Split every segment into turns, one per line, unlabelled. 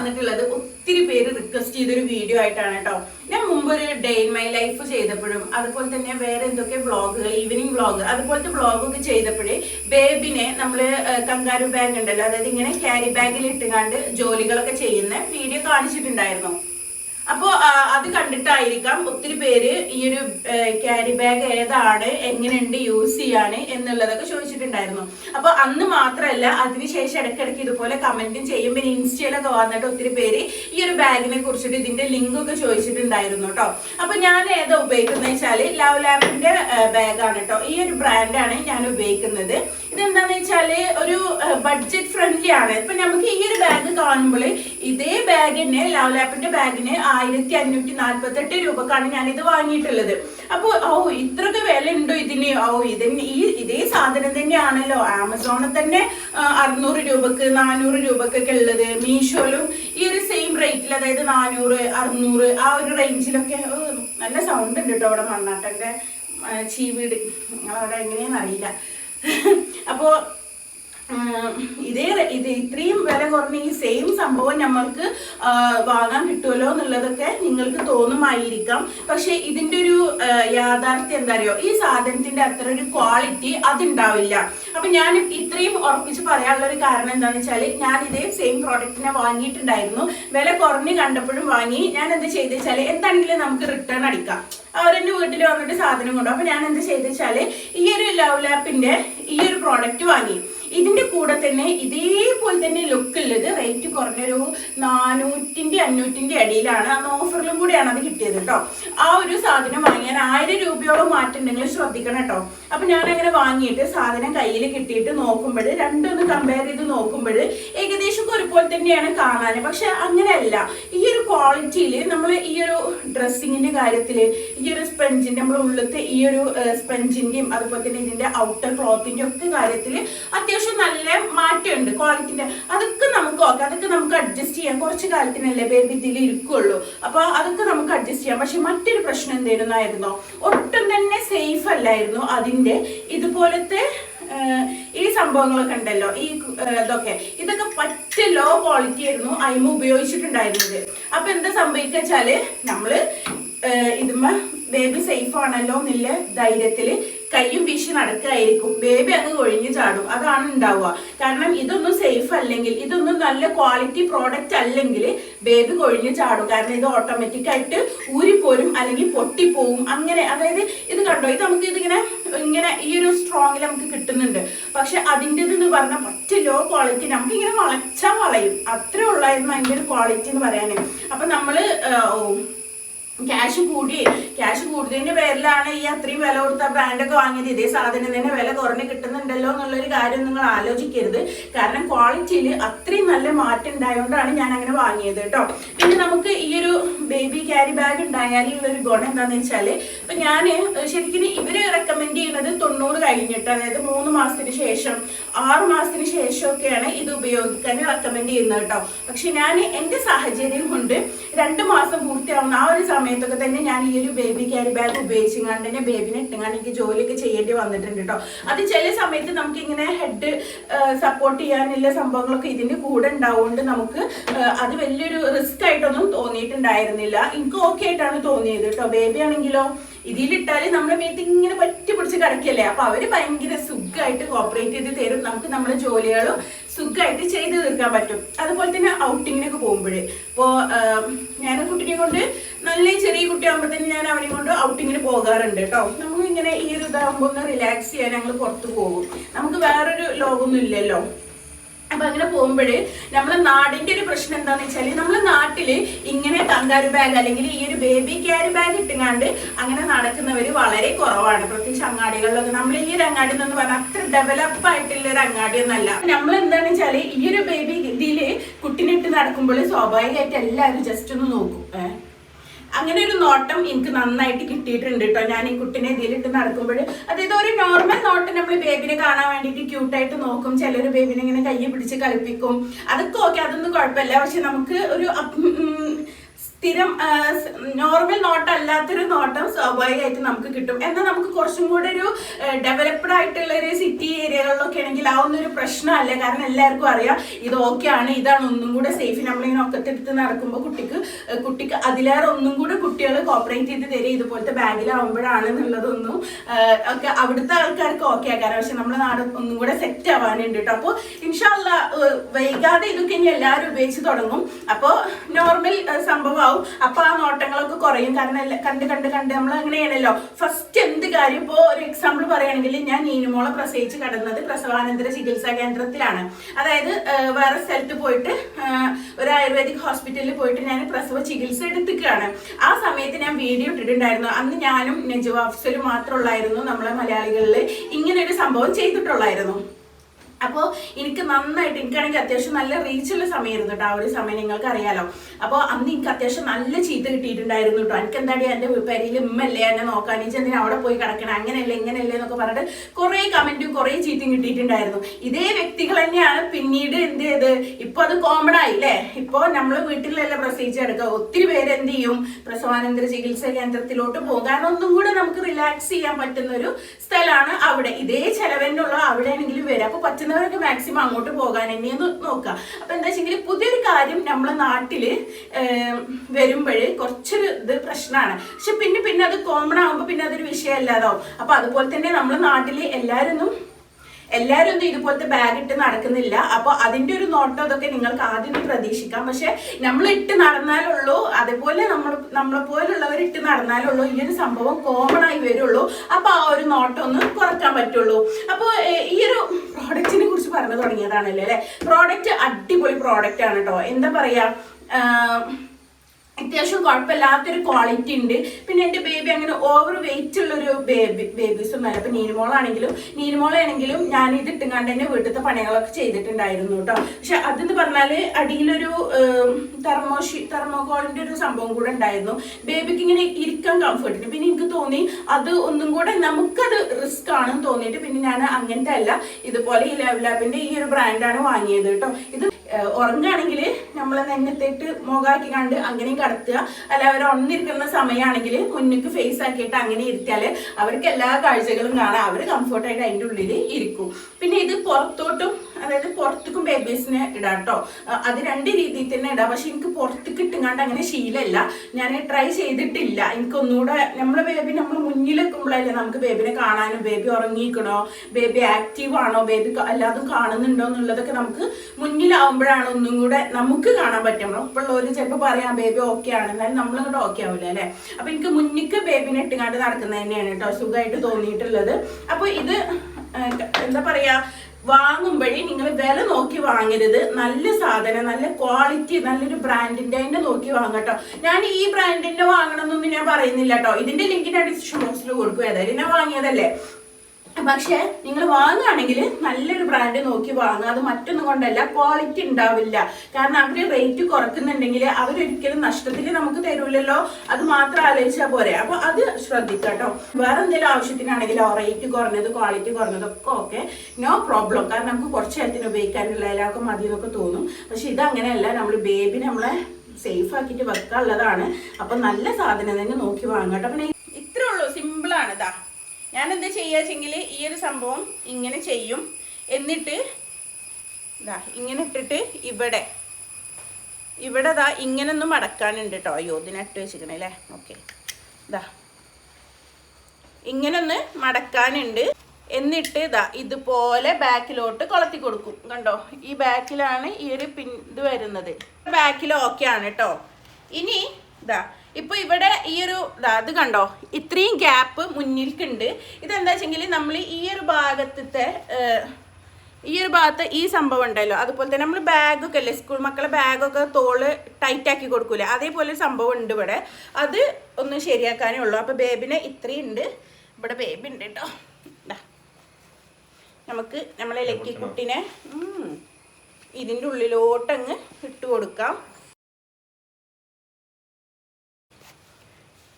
വന്നിട്ടുള്ളത്. ഒത്തിരി പേര് റിക്വസ്റ്റ് ചെയ്തൊരു വീഡിയോ ആയിട്ടാണ് കേട്ടോ. ഞാൻ മുമ്പ് ഒരു ഡേ ഇൻ മൈ ലൈഫ് ചെയ്തപ്പോഴും അതുപോലെ തന്നെ വേറെ എന്തൊക്കെ വ്ളോഗുകൾ ഈവനിങ് വ്ളോഗ് അതുപോലത്തെ വ്ളോഗൊക്കെ ചെയ്തപ്പോഴേ ബേബിനെ നമ്മൾ കങ്കാരു ബാഗ് ഉണ്ടല്ലോ അതായത് ഇങ്ങനെ ക്യാരി ബാഗിൽ ഇട്ടുകാണ്ട് ജോലികളൊക്കെ ചെയ്യുന്ന വീഡിയോ കാണിച്ചിട്ടുണ്ടായിരുന്നു. അപ്പോ ആ, അത് കണ്ടിട്ടായിരിക്കാം ഒത്തിരി പേര് ഈ ഒരു ക്യാരി ബാഗ് ഏതാണ് എങ്ങനെയുണ്ട് യൂസ് ചെയ്യാണ് എന്നുള്ളതൊക്കെ ചോദിച്ചിട്ടുണ്ടായിരുന്നു. അപ്പൊ അന്ന് മാത്രമല്ല അതിനുശേഷം ഇടയ്ക്കിടയ്ക്ക് ഇതുപോലെ കമന്റും ചെയ്യും. പിന്നെ ഇൻസ്റ്റയിലൊക്കെ വന്നിട്ട് ഒത്തിരി പേര് ഈ ഒരു ബാഗിനെ കുറിച്ചിട്ട് ഇതിന്റെ ലിങ്ക് ഒക്കെ ചോദിച്ചിട്ടുണ്ടായിരുന്നു കേട്ടോ അപ്പൊ ഞാൻ ഏതാ ഉപയോഗിക്കുന്നത് വെച്ചാൽ ലവ് ലാബിന്റെ ബാഗാണ് കേട്ടോ ഈ ഒരു ബ്രാൻഡാണ് ഞാൻ ഉപയോഗിക്കുന്നത്. ഇതെന്താന്ന് വെച്ചാൽ ഒരു ബഡ്ജറ്റ് ഫ്രണ്ട്ലി ആണ്. ഇപ്പൊ നമുക്ക് ഈ ഒരു ബാഗ് കാണുമ്പോൾ ഇതേ ബാഗിന് ലവ് ലാപ്പിന്റെ ബാഗിന് ആയിരത്തി അഞ്ഞൂറ്റി നാല്പത്തി എട്ട് രൂപക്കാണ് ഞാൻ ഇത് വാങ്ങിയിട്ടുള്ളത്. അപ്പൊ ഓ ഇത്രയൊക്കെ വില ഉണ്ടോ ഇതിന്? ഓ ഇതിന് ഈ ഇതേ സാധനം തന്നെയാണല്ലോ. ആമസോണിൽ തന്നെ അറുന്നൂറ് രൂപക്ക് നാനൂറ് രൂപക്കൊക്കെ ഉള്ളത്. മീഷോയിലും ഈ ഒരു സെയിം റേറ്റിൽ അതായത് നാനൂറ് അറുന്നൂറ് ആ ഒരു റേഞ്ചിലൊക്കെ നല്ല സൗണ്ട് ഉണ്ട് കേട്ടോ അവിടെ മണ്ണാട്ടന്റെ ചീവീട്. നിങ്ങളവിടെ എങ്ങനെയാന്ന് അറിയില്ല അപ്പോ ഉം, ഇതേ ഇത് ഇത്രയും വില കുറഞ്ഞ ഈ സെയിം സംഭവം നമ്മൾക്ക് വാങ്ങാൻ കിട്ടുമല്ലോ എന്നുള്ളതൊക്കെ നിങ്ങൾക്ക് തോന്നുമായിരിക്കാം. പക്ഷെ ഇതിന്റെ ഒരു യാഥാർത്ഥ്യം എന്താ അറിയോ? ഈ സാധനത്തിന്റെ അത്ര ഒരു ക്വാളിറ്റി അതുണ്ടാവില്ല. അപ്പൊ ഞാൻ ഇത്രയും ഉറപ്പിച്ച് പറയാനുള്ള ഒരു കാരണം എന്താണെന്ന് വെച്ചാൽ ഞാൻ ഇതേ സെയിം പ്രോഡക്റ്റിനെ വാങ്ങിയിട്ടുണ്ടായിരുന്നു. വില കുറഞ്ഞ് കണ്ടപ്പോഴും വാങ്ങി. ഞാൻ എന്ത് ചെയ്ത് വെച്ചാൽ എന്താണെങ്കിലും നമുക്ക് റിട്ടേൺ അടിക്കാം. അവരെന്റെ വീട്ടിൽ വന്നിട്ട് സാധനം കൊണ്ടു അപ്പൊ ഞാൻ എന്ത് ചെയ്ത് വെച്ചാൽ ഈ ഒരു ലവ് ലാപ്പിന്റെ ഈ ഒരു പ്രോഡക്റ്റ് വാങ്ങി. ഇതിന്റെ കൂടെ തന്നെ ഇതേപോലെ തന്നെ ലുക്ക് ഉള്ളത്. റേറ്റ് കുറഞ്ഞൊരു നാനൂറ്റിന്റെ അഞ്ഞൂറ്റിന്റെ അടിയിലാണ്. അന്ന് ഓഫറിലും കൂടിയാണ് അത് കിട്ടിയത് കേട്ടോ ആ ഒരു സാധനം വാങ്ങിയാൽ ആയിരം രൂപയോളം മാറ്റുണ്ടെങ്കിൽ ശ്രദ്ധിക്കണം കേട്ടോ അപ്പൊ ഞാൻ അങ്ങനെ വാങ്ങിയിട്ട് സാധനം കയ്യിൽ കിട്ടിയിട്ട് നോക്കുമ്പോൾ രണ്ടൊന്ന് കമ്പയർ ചെയ്ത് നോക്കുമ്പോൾ ഏകദേശം ഒരുപോലെ തന്നെയാണ് കാണാൻ. പക്ഷെ അങ്ങനെയല്ല. ഈ ക്വാളിറ്റിയിൽ നമ്മൾ ഈ ഒരു ഡ്രസ്സിങ്ങിന്റെ കാര്യത്തിൽ ഈ ഒരു സ്പെഞ്ചിന്റെ നമ്മൾ ഉള്ളത്തെ ഈ ഒരു സ്പെഞ്ചിന്റെയും അതുപോലെ തന്നെ ഇതിന്റെ ഔട്ടർ ക്ലോത്തിന്റെ ഒക്കെ കാര്യത്തിൽ അത്യാവശ്യം നല്ല മാറ്റമുണ്ട് ക്വാളിറ്റിന്റെ അതൊക്കെ നമുക്ക് ഓക്കെ അതൊക്കെ നമുക്ക് അഡ്ജസ്റ്റ് ചെയ്യാം. കുറച്ച് കാലത്തിനല്ലേ ബേബി ഇതിൽ ഇരിക്കുള്ളൂ. അപ്പൊ അതൊക്കെ നമുക്ക് അഡ്ജസ്റ്റ് ചെയ്യാം. പക്ഷെ മറ്റൊരു പ്രശ്നം എന്തായിരുന്നായിരുന്നോ? ഒട്ടും തന്നെ സേഫ് അല്ലായിരുന്നു അതിന്റെ ഇതുപോലത്തെ ഈ സംഭവങ്ങളൊക്കെ ഉണ്ടല്ലോ. ഈ ഇതൊക്കെ. ഇതൊക്കെ പറ്റ ലോ ക്വാളിറ്റി ആയിരുന്നു. അയിമ ഉപയോഗിച്ചിട്ടുണ്ടായിരുന്നത്. അപ്പൊ എന്താ സംഭവിക്കുക വെച്ചാൽ നമ്മൾ ഇതുമ്പോ ബേബി സേഫ് ആണല്ലോ എന്നുള്ള ധൈര്യത്തിൽ കയ്യും വീശി നടക്കായിരിക്കും. ബേബി അങ്ങ് കൊഴിഞ്ഞു ചാടും. അതാണ് ഉണ്ടാവുക. കാരണം ഇതൊന്നും സേഫ് അല്ലെങ്കിൽ ഇതൊന്നും നല്ല ക്വാളിറ്റി പ്രോഡക്റ്റ് അല്ലെങ്കിൽ ബേബി കൊഴിഞ്ഞു ചാടും. കാരണം ഇത് ഓട്ടോമാറ്റിക് ആയിട്ട് ഊരിപ്പോരും അല്ലെങ്കിൽ പൊട്ടിപ്പോവും. അങ്ങനെ അതായത് ഇത് കണ്ടോ? ഇത് നമുക്ക് ഇതിങ്ങനെ ഇങ്ങനെ ഈ ഒരു സ്ട്രോങ്ങിൽ നമുക്ക് കിട്ടുന്നുണ്ട്. പക്ഷെ അതിന്റെത് എന്ന് പറഞ്ഞാൽ പറ്റ ലോ ക്വാളിറ്റി നമുക്ക് ഇങ്ങനെ വളച്ചാൽ വളയും. അത്രേ ഉള്ളായിരുന്നു അതിന്റെ ഒരു ക്വാളിറ്റി എന്ന് പറയാനേ. അപ്പം ഓ, ക്യാഷ് കൂടി. ക്യാഷ് കൂടിയതിന്റെ പേരിലാണ് ഈ അത്രയും വില കൊടുത്ത ബ്രാൻഡൊക്കെ വാങ്ങിയത്. ഇതേ സാധനം തന്നെ വില കുറഞ്ഞ് കിട്ടുന്നുണ്ടല്ലോ എന്നുള്ളൊരു കാര്യം നിങ്ങൾ ആലോചിക്കരുത്. കാരണം ക്വാളിറ്റിയിൽ അത്രയും നല്ല മാറ്റം ഉണ്ടായതുകൊണ്ടാണ് ഞാൻ അങ്ങനെ വാങ്ങിയത് കേട്ടോ. പിന്നെ നമുക്ക് ഈ ഒരു ബേബി ക്യാരി ബാഗ് ഉണ്ടായാലും ഉള്ളൊരു ഗുണം എന്താണെന്ന് വെച്ചാൽ ഇപ്പൊ ഞാൻ ശരിക്കും ഇവർ റെക്കമെൻഡ് തൊണ്ണൂറ് കഴിഞ്ഞിട്ട് അതായത് മൂന്ന് മാസത്തിന് ശേഷം ആറ് മാസത്തിന് ശേഷമൊക്കെയാണ് ഇത് ഉപയോഗിക്കാൻ റെക്കമെൻഡ് ചെയ്യുന്നത് കേട്ടോ. പക്ഷെ ഞാൻ എന്റെ സാഹചര്യം കൊണ്ട് രണ്ട് മാസം പൂർത്തിയാവുന്ന ആ ഒരു സമയത്തൊക്കെ തന്നെ ഞാൻ ഈ ഒരു ബേബി ക്യാരി ബാഗ് ഉപയോഗിച്ചുകൊണ്ട് തന്നെ ബേബിനെ ഇട്ടുകൊണ്ട് എനിക്ക് ജോലിയൊക്കെ ചെയ്യേണ്ടി വന്നിട്ടുണ്ട് കേട്ടോ. അത് ചില സമയത്ത് നമുക്ക് ഇങ്ങനെ ഹെഡ് സപ്പോർട്ട് ചെയ്യാനുള്ള സംഭവങ്ങളൊക്കെ ഇതിന്റെ കൂടെ ഉണ്ടാവുകൊണ്ട് നമുക്ക് അത് വലിയൊരു റിസ്ക് ആയിട്ടൊന്നും തോന്നിയിട്ടുണ്ടായിരുന്നില്ല. എനിക്ക് ഓക്കെ ആയിട്ടാണ് തോന്നിയത് കേട്ടോ. ബേബി ആണെങ്കിലോ ഇതിലിട്ടാൽ നമ്മളെ മേത്ത് ഇങ്ങനെ പറ്റി പിടിച്ച് കിടക്കല്ലേ? അപ്പൊ അവർ ഭയങ്കര സുഖമായിട്ട് കോപ്പറേറ്റ് ചെയ്ത് തരും. നമുക്ക് നമ്മുടെ ജോലികളും സുഖമായിട്ട് ചെയ്ത് തീർക്കാൻ പറ്റും. അതുപോലെ തന്നെ ഔട്ടിങ്ങിനൊക്കെ പോകുമ്പോഴേ. ഇപ്പോ ഞാൻ കുട്ടിനെ കൊണ്ട് നല്ല ചെറിയ കുട്ടിയാകുമ്പോൾ തന്നെ ഞാൻ അവനെ കൊണ്ട് ഔട്ടിങ്ങിന് പോകാറുണ്ട് കേട്ടോ നമുക്ക് ഇങ്ങനെ ഈ ഒരു ഇതാകുമ്പോൾ ഒന്ന് റിലാക്സ് ചെയ്യാൻ ഞങ്ങൾ പുറത്ത് പോകും. നമുക്ക് വേറൊരു ലോകമൊന്നും ഇല്ലല്ലോ. അപ്പൊ അങ്ങനെ പോകുമ്പോഴ് നമ്മളെ നാടിന്റെ ഒരു പ്രശ്നം എന്താന്ന് വെച്ചാൽ നമ്മളെ നാട്ടിൽ ഇങ്ങനെ കങ്കാരു ബാഗ് അല്ലെങ്കിൽ ഈ ഒരു ബേബി ക്യാരി ബാഗ് ഇട്ടുങ്ങാണ്ട് അങ്ങനെ നടക്കുന്നവര് വളരെ കുറവാണ്. പ്രത്യേകിച്ച് അങ്ങാടികളിലൊക്കെ. നമ്മൾ ഈ ഒരു അങ്ങാടി എന്ന് പറഞ്ഞാൽ അത്ര ഡെവലപ്പ് ആയിട്ടുള്ള ഒരു അങ്ങാടി ഒന്നല്ല നമ്മൾ എന്താണെന്ന് വെച്ചാൽ ഈ ഒരു ബേബി ഇതിൽ കുട്ടിനിട്ട് നടക്കുമ്പോൾ സ്വാഭാവികമായിട്ട് എല്ലാവരും ജസ്റ്റ് ഒന്ന് നോക്കും. ഏഹ്? അങ്ങനെ ഒരു നോട്ടം എനിക്ക് നന്നായിട്ട് കിട്ടിയിട്ടുണ്ട് കേട്ടോ ഞാൻ ഈ കുട്ടിനെ ഇതിലിട്ട് നടക്കുമ്പോൾ അതായത് ഒരു നോർമൽ നോട്ടം നമ്മൾ ബേബിനെ കാണാൻ വേണ്ടിയിട്ട് ക്യൂട്ടായിട്ട് നോക്കും. ചിലർ ബേബിനെ ഇങ്ങനെ കയ്യെ പിടിച്ച് കളിപ്പിക്കും. അതൊക്കെ ഓക്കെ അതൊന്നും കുഴപ്പമില്ല. പക്ഷെ നമുക്ക് ഒരു സ്ഥിരം നോർമൽ നോട്ടം അല്ലാത്തൊരു നോട്ടം സ്വാഭാവികമായിട്ട് നമുക്ക് കിട്ടും. എന്നാൽ നമുക്ക് കുറച്ചും കൂടെ ഒരു ഡെവലപ്ഡ് ആയിട്ടുള്ള ഒരു സിറ്റി ഏരിയകളിലൊക്കെ ആണെങ്കിൽ ആ ഒന്നും ഒരു പ്രശ്നമല്ല. കാരണം എല്ലാവർക്കും അറിയാം ഇത് ഓക്കെ ആണ്. ഇതാണ് ഒന്നും കൂടെ സേഫ് നമ്മളിങ്ങനെ ഒക്കത്തെടുത്ത് നടക്കുമ്പോൾ കുട്ടിക്ക് കുട്ടിക്ക് അതിലേറെ ഒന്നും കൂടെ കുട്ടികൾ കോപ്പറേറ്റ് ചെയ്ത് തരും. ഇതുപോലത്തെ ബാഗിലാവുമ്പോഴാണ് എന്നുള്ളതൊന്നും ഒക്കെ അവിടുത്തെ ആൾക്കാർക്ക് ഓക്കെ ആക്കാറ് പക്ഷെ നമ്മുടെ നാട് ഒന്നും കൂടെ സെറ്റ് ആവാനുണ്ട് കേട്ടോ അപ്പോൾ ഇൻഷാല്ല വൈകാതെ ഇതൊക്കെ ഇനി എല്ലാവരും ഉപയോഗിച്ച് തുടങ്ങും. അപ്പോൾ നോർമൽ സംഭവമാവും അപ്പൊ ആ നോട്ടങ്ങളൊക്കെ കുറയും. കാരണം കണ്ട് കണ്ട് കണ്ട് നമ്മൾ അങ്ങനെയാണല്ലോ ഫസ്റ്റ് എന്ത് കാര്യം? ഇപ്പോ ഒരു എക്സാമ്പിൾ പറയുകയാണെങ്കിൽ ഞാൻ നീനുമോളെ പ്രസവിച്ച് കിടന്നത് പ്രസവാനന്തര ചികിത്സാ കേന്ദ്രത്തിലാണ്. അതായത് വേറെ സ്ഥലത്ത് പോയിട്ട് ഒരു ആയുർവേദിക് ഹോസ്പിറ്റലിൽ പോയിട്ട് ഞാൻ പ്രസവ ചികിത്സ എടുത്തിക്കുകയാണ്. ആ സമയത്ത് ഞാൻ വീഡിയോ ഇട്ടിട്ടുണ്ടായിരുന്നു. അന്ന് ഞാനും നെജുവാഫ്സലും മാത്രമുള്ളായിരുന്നു നമ്മളെ മലയാളികളിൽ ഇങ്ങനെ ഒരു സംഭവം ചെയ്തിട്ടുള്ളായിരുന്നു. അപ്പോൾ എനിക്ക് നന്നായിട്ട് എനിക്കാണെങ്കിൽ അത്യാവശ്യം നല്ല റീച്ചുള്ള സമയമായിരുന്നു കേട്ടോ ആ ഒരു സമയം നിങ്ങൾക്ക് അറിയാലോ അപ്പോൾ അന്ന് എനിക്ക് അത്യാവശ്യം നല്ല ചീത്ത കിട്ടിയിട്ടുണ്ടായിരുന്നു കേട്ടോ എനിക്ക് എന്താടി എന്റെ പേരിൽ ഉമ്മല്ലേ എന്നെ നോക്കാൻ. എന്തിനാ അവിടെ പോയി കിടക്കണം? അങ്ങനെയല്ലേ ഇങ്ങനെയല്ലേ എന്നൊക്കെ പറഞ്ഞിട്ട് കുറേ കമന്റും കുറേ ചീത്തയും കിട്ടിയിട്ടുണ്ടായിരുന്നു. ഇതേ വ്യക്തികൾ തന്നെയാണ് പിന്നീട് എന്ത് ചെയ്ത്? ഇപ്പോൾ അത് കോമൺ ആയി അല്ലേ ഇപ്പോൾ നമ്മൾ വീട്ടിലല്ല പ്രസവിച്ച് എടുക്കുക. ഒത്തിരി പേര് എന്ത് ചെയ്യും? പ്രസവാനന്തര ചികിത്സാ കേന്ദ്രത്തിലോട്ട് പോകും കാരണം ഒന്നും കൂടെ നമുക്ക് റിലാക്സ് ചെയ്യാൻ പറ്റുന്ന ഒരു സ്ഥലമാണ് അവിടെ. ഇതേ ചെലവിനുള്ള അവിടെ ആണെങ്കിലും വരും. അപ്പൊ പറ്റുന്നവരൊക്കെ മാക്സിമം അങ്ങോട്ട് പോകാൻ തന്നെയെന്ന് നോക്കുക. അപ്പൊ എന്താ വെച്ചെങ്കിൽ പുതിയൊരു കാര്യം നമ്മളെ നാട്ടിൽ വരുമ്പോൾ കുറച്ചൊരു ഇത് പ്രശ്നമാണ്. പക്ഷെ പിന്നെ പിന്നെ അത് കോമൺ ആകുമ്പോൾ പിന്നെ അതൊരു വിഷയമല്ലാതാവും. അപ്പൊ അതുപോലെ തന്നെ നമ്മളെ നാട്ടിൽ എല്ലാവരും ഒന്നും എല്ലാവരും ഒന്നും ഇതുപോലത്തെ ബാഗ് ഇട്ട് നടക്കുന്നില്ല. അപ്പോൾ അതിന്റെ ഒരു നോട്ടം അതൊക്കെ നിങ്ങൾക്ക് ആദ്യം പ്രതീക്ഷിക്കാം. പക്ഷെ നമ്മൾ ഇട്ട് നടന്നാലുള്ളൂ അതേപോലെ നമ്മൾ നമ്മളെ പോലുള്ളവർ ഇട്ട് നടന്നാലുള്ളൂ ഈ ഒരു സംഭവം കോമൺ ആയി വരുള്ളൂ. അപ്പോൾ ആ ഒരു നോട്ടം ഒന്ന് കുറയ്ക്കാൻ പറ്റുള്ളൂ. അപ്പോൾ ഈ ഒരു പ്രോഡക്റ്റിനെ കുറിച്ച് പറഞ്ഞു തുടങ്ങിയതാണല്ലോ അല്ലേ? പ്രോഡക്റ്റ് അടിപൊളി പ്രോഡക്റ്റ് ആണ് കേട്ടോ എന്താ പറയാ ആഹ് അത്യാവശ്യം കുഴപ്പമില്ലാത്തൊരു ക്വാളിറ്റി ഉണ്ട്. പിന്നെ എന്റെ ബേബി അങ്ങനെ ഓവർ വെയിറ്റ് ഉള്ളൊരു ബേബി ബേബീസ് ഒന്നും അല്ല. ഇപ്പം നീനുമോളാണെങ്കിലും നീനുമോളാണെങ്കിലും ഞാൻ ഇത് ഇട്ടുങ്ങാണ്ട് തന്നെ വീട്ടിലത്തെ പണികളൊക്കെ ചെയ്തിട്ടുണ്ടായിരുന്നു കേട്ടോ. പക്ഷെ അതെന്ന് പറഞ്ഞാൽ അടിയിലൊരു തെർമോഷി തെർമോകോളിന്റെ ഒരു സംഭവം കൂടെ ഉണ്ടായിരുന്നു. ബേബിക്ക് ഇങ്ങനെ ഇരിക്കാൻ കംഫർട്ടിന് പിന്നെ എനിക്ക് തോന്നി അത് ഒന്നും കൂടെ നമുക്കത് റിസ്ക് ആണെന്ന് തോന്നിയിട്ട് പിന്നെ ഞാൻ അങ്ങനത്തെ അല്ല ഇതുപോലെ ഈ ലെവലാപ്പിന്റെ ഈ ഒരു ബ്രാൻഡാണ് വാങ്ങിയത് കേട്ടോ. ഇത് ഉറങ്ങുകയാണെങ്കിൽ നമ്മൾ നെഞ്ഞത്തേട്ട് മുഖാക്കി കണ്ട് അങ്ങനെയും കടത്തുക. അല്ല അവർ ഒന്നിരിക്കുന്ന സമയമാണെങ്കിൽ മുന്നിക്ക് ഫേസ് ആക്കിയിട്ട് അങ്ങനെ ഇരുത്തിയാൽ അവർക്ക് എല്ലാ കാഴ്ചകളും കാണാം. അവർ കംഫർട്ടായിട്ട് അതിന്റെ ഉള്ളിൽ ഇരിക്കും. പിന്നെ ഇത് പുറത്തോട്ടും അതായത് പുറത്തേക്കും ബേബീസിനെ ഇടാം കേട്ടോ അത് രണ്ട് രീതിയിൽ തന്നെ ഇടാം. പക്ഷെ എനിക്ക് പുറത്തേക്ക് ഇട്ടുങ്ങാണ്ട് അങ്ങനെ ശീലമല്ല ഞാൻ ട്രൈ ചെയ്തിട്ടില്ല. എനിക്ക് ഒന്നുകൂടെ നമ്മളെ ബേബി നമ്മൾ മുന്നിൽ എത്തുമ്പോഴല്ലേ നമുക്ക് ബേബിനെ കാണാനും ബേബി ഉറങ്ങിക്കണോ ബേബി ആക്റ്റീവ് ആണോ ബേബി എല്ലാതും കാണുന്നുണ്ടോ എന്നുള്ളതൊക്കെ നമുക്ക് മുന്നിലാവുമ്പോഴാണ് ഒന്നും കൂടെ നമുക്ക് കാണാൻ പറ്റും നമ്മളൊപ്പമുള്ളവർ ചിലപ്പോൾ പറയാം ബേബി ഓക്കെ ആണ്. എന്നാലും നമ്മളിങ്ങോട്ട് ഓക്കെ ആവില്ല അല്ലേ? അപ്പൊ എനിക്ക് മുന്നിക്ക് ബേബിനെ ഇട്ടുങ്ങാണ്ട് നടക്കുന്നത് തന്നെയാണ് കേട്ടോ സുഖമായിട്ട് തോന്നിയിട്ടുള്ളത്. അപ്പൊ ഇത് എന്താ പറയാ വാങ്ങുമ്പോഴേ നിങ്ങൾ വില നോക്കി വാങ്ങരുത്. നല്ല സാധനം നല്ല ക്വാളിറ്റി നല്ലൊരു ബ്രാൻഡിന്റെ തന്നെ നോക്കി വാങ്ങട്ടോ ഞാൻ ഈ ബ്രാൻഡിന്റെ വാങ്ങണമെന്നൊന്നും ഞാൻ പറയുന്നില്ല കേട്ടോ. ഇതിന്റെ ലിങ്ക് ഞാൻ ഡിസ്ക്രിപ്ഷൻ ബോക്സിൽ കൊടുക്കും. ഏതായാലും ഞാൻ വാങ്ങിയതല്ലേ? പക്ഷെ നിങ്ങൾ വാങ്ങുകയാണെങ്കിൽ നല്ലൊരു ബ്രാൻഡ് നോക്കി വാങ്ങുക. അത് മറ്റൊന്നും കൊണ്ടല്ല ക്വാളിറ്റി ഉണ്ടാവില്ല. കാരണം അവർ റേറ്റ് കുറക്കുന്നുണ്ടെങ്കിൽ അവരൊരിക്കലും നഷ്ടത്തിൽ നമുക്ക് തരൂലല്ലോ. അത് മാത്രം ആലോചിച്ചാൽ പോരെ. അപ്പൊ അത് ശ്രദ്ധിക്കുക കേട്ടോ വേറെ എന്തെങ്കിലും ആവശ്യത്തിനാണെങ്കിലോ റേറ്റ് കുറഞ്ഞത് ക്വാളിറ്റി കുറഞ്ഞതൊക്കെ ഓക്കെ നോ പ്രോബ്ലം കാരണം നമുക്ക് കുറച്ച് നേരത്തിന് ഉപയോഗിക്കാനുള്ള എല്ലാവർക്കും മതി എന്നൊക്കെ തോന്നും. പക്ഷെ ഇത് അങ്ങനെയല്ല നമ്മൾ ബേബി നമ്മളെ സേഫ് ആക്കിയിട്ട് വെക്കാനുള്ളതാണ്. അപ്പൊ നല്ല സാധനം തന്നെ നോക്കി വാങ്ങാം കേട്ടോ ഞാൻ എന്ത് ചെയ്യാച്ചെങ്കിൽ ഈ ഒരു സംഭവം ഇങ്ങനെ ചെയ്യും. എന്നിട്ട് ഇതാ ഇങ്ങനെ ഇട്ടിട്ട് ഇവിടെ ഇവിടെ ഇതാ ഇങ്ങനെ ഒന്ന് മടക്കാനുണ്ട് കേട്ടോ അയ്യോ ഇതിനെട്ട് വെച്ചിരിക്കണേ അല്ലേ? ഓക്കെ. ഇതാ ഇങ്ങനെ ഒന്ന് മടക്കാനുണ്ട്. എന്നിട്ട് ഇതാ ഇതുപോലെ ബാക്കിലോട്ട് കൊളത്തി കൊടുക്കും. കണ്ടോ? ഈ ബാക്കിലാണ് ഈ ഒരു പിൻ ഇത് വരുന്നത്. ബാക്കിൽ ഓക്കെ ആണ് കേട്ടോ ഇനി ഇതാ ഇപ്പൊ ഇവിടെ ഈ ഒരു ഇതാ കണ്ടോ? ഇത്രയും ഗ്യാപ്പ് മുന്നിൽക്കുണ്ട്. ഇതെന്താ വെച്ചെങ്കിൽ നമ്മൾ ഈ ഒരു ഭാഗത്തെ ഈ ഒരു ഭാഗത്ത് ഈ സംഭവം ഉണ്ടല്ലോ. അതുപോലെ തന്നെ നമ്മൾ ബാഗൊക്കെ അല്ലേ സ്കൂൾ മക്കളെ ബാഗൊക്കെ തോൾ ടൈറ്റ് ആക്കി കൊടുക്കൂലേ? അതേപോലെ സംഭവം ഉണ്ട് ഇവിടെ. അത് ഒന്ന് ശരിയാക്കാനേ ഉള്ളൂ. അപ്പോൾ ബേബിനെ ഇത്രയും ഉണ്ട്. ഇവിടെ ബേബി ഉണ്ട് കേട്ടോ. നമുക്ക് നമ്മളെ ലക്കി കുട്ടിനെ ഇതിന്റെ ഉള്ളിലോട്ടങ്ങ് ഇട്ട് കൊടുക്കാം.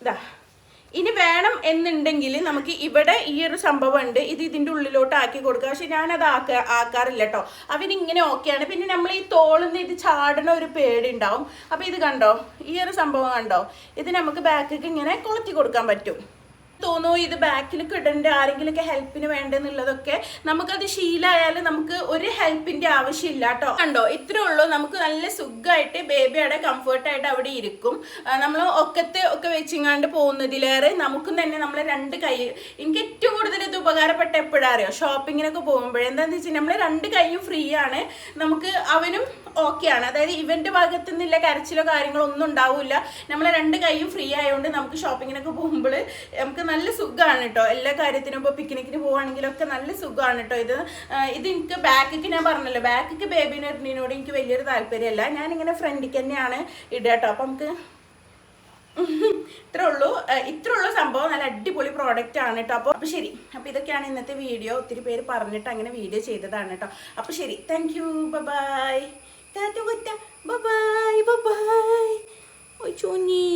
ഇതാ ഇനി വേണം എന്നുണ്ടെങ്കിൽ നമുക്ക് ഇവിടെ ഈ ഒരു സംഭവം ഉണ്ട് ഇത് ഇതിന്റെ ഉള്ളിലോട്ട് ആക്കി കൊടുക്കുക. പക്ഷെ ഞാനത് ആക്ക ആക്കാറില്ല കേട്ടോ അവനിങ്ങനെ ഓക്കെയാണ്. പിന്നെ നമ്മൾ ഈ തോളുന്ന ഇത് ചാടണ ഒരു പേടി ഉണ്ടാവും. അപ്പോൾ ഇത് കണ്ടോ? ഈ ഒരു സംഭവം കണ്ടോ? ഇത് നമുക്ക് ബാക്കേക്ക് ഇങ്ങനെ കൊളുത്തി കൊടുക്കാൻ പറ്റും. തോന്നുന്നു ഇത് ബാക്കിൽ ഇടേണ്ട ആരെങ്കിലുമൊക്കെ ഹെൽപ്പിന് വേണ്ടെന്നുള്ളതൊക്കെ നമുക്കത് ശീലായാലും നമുക്ക് ഒരു ഹെൽപ്പിന്റെ ആവശ്യമില്ല കേട്ടോ കണ്ടോ ഇത്രേ ഉള്ളൂ. നമുക്ക് നല്ല സുഖമായിട്ട് ബേബി അവിടെ കംഫർട്ടായിട്ട് അവിടെ ഇരിക്കും. നമ്മൾ ഒക്കത്തെ ഒക്കെ വെച്ചിങ്ങാണ്ട് പോകുന്നതിലേറെ നമുക്കും തന്നെ നമ്മളെ രണ്ട് കൈ എനിക്ക് ഏറ്റവും കൂടുതൽ ഇത് ഉപകാരപ്പെട്ട എപ്പോഴാ അറിയോ? ഷോപ്പിങ്ങിനൊക്കെ പോകുമ്പോഴേ. എന്താണെന്ന് വെച്ചാൽ നമ്മൾ രണ്ട് കൈയും ഫ്രീ ആണ്. നമുക്ക് അവനും ഓക്കെ ആണ്. അതായത് ഇവന്റെ ഭാഗത്തു നിന്നില്ല കരച്ചിലോ കാര്യങ്ങളോ ഒന്നും ഉണ്ടാവില്ല. നമ്മളെ രണ്ട് കൈയും ഫ്രീ ആയതുകൊണ്ട് നമുക്ക് ഷോപ്പിങ്ങിനൊക്കെ പോകുമ്പോൾ നമുക്ക് നല്ല സുഖമാണ് കേട്ടോ എല്ലാ കാര്യത്തിനും ഇപ്പോൾ പിക്നിക്കിന് പോവുകയാണെങ്കിലൊക്കെ നല്ല സുഖമാണ് കേട്ടോ ഇത്. ഇത് എനിക്ക് ബാക്കിക്ക് ഞാൻ പറഞ്ഞല്ലോ. ബാക്കിക്ക് ബേബിനെ ഇടുന്നതിനോട് എനിക്ക് വലിയൊരു താല്പര്യമല്ല ഞാനിങ്ങനെ ഫ്രണ്ടിക്ക് തന്നെയാണ് ഇടുക കേട്ടോ അപ്പം നമുക്ക് ഇത്രേ ഉള്ളൂ. ഏഹ് ഇത്രേ ഉള്ളൂ സംഭവം നല്ല അടിപൊളി പ്രോഡക്റ്റ് ആണ് കേട്ടോ അപ്പോൾ അപ്പോൾ ശരി. അപ്പോൾ ഇതൊക്കെയാണ് ഇന്നത്തെ വീഡിയോ ഒത്തിരി പേര് പറഞ്ഞിട്ട് അങ്ങനെ വീഡിയോ ചെയ്തതാണ് കേട്ടോ അപ്പോൾ ശരി. താങ്ക് യു ബൈ താറ്റ ബൈ ബൈ ബൈ ഓ ചോഞ്ഞി.